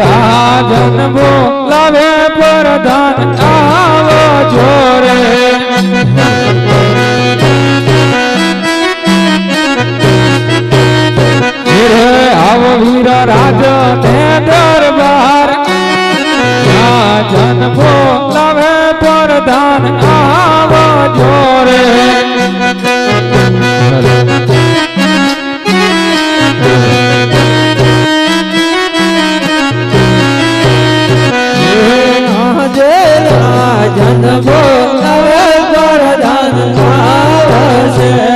રાજન બોલાવે પરધાન આવો જોરે. આવો વીર રાજ તે દરબાર બોલાવે વરદાન ભાવ આવો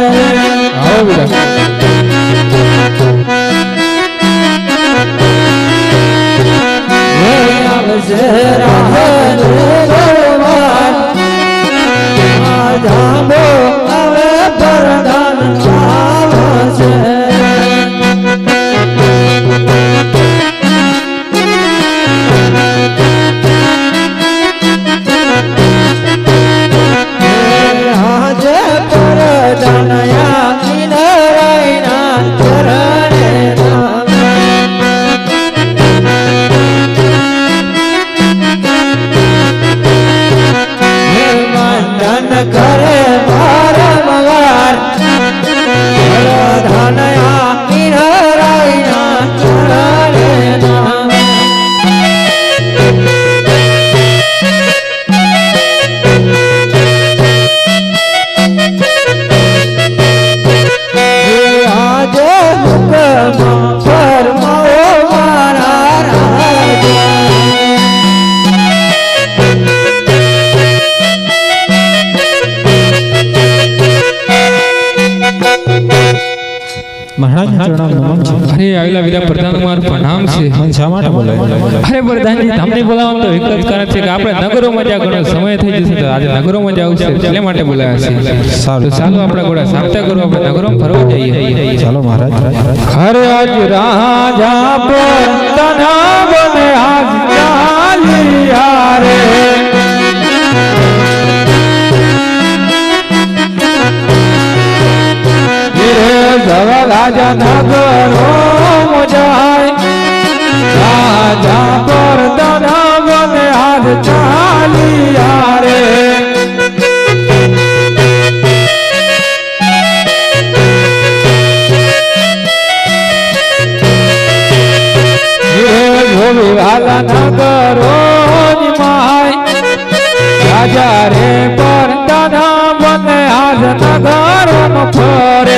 Nagara મહારાજ ચરણામ નમન છે. અરે આવેલા વીરા પ્રધાન મારું પ્રણામ છે. હા, શા માટે બોલાય અરે પ્રધાનજી તમને બોલાવવાનું તો એક કારણ છે કે આપણે નગરોમાં જ્યાં ઘણો સમય થઈ જશે તો આજે નગરોમાં જવું છે એટલે માટે બોલાવ્યા છે. સારું. ચાલો આપણે ઘોડા સામતા કરો આપણે નગરોમાં ફરવા જઈએ. ચાલો મહારાજ. હરે આજ રાજા રાજા નગરો મુજાય રાજા પર દાદા બને આજ ચાલિયા રે વાલા નગરો રાજા રે પર દાના બને આજ નગરો ફરે.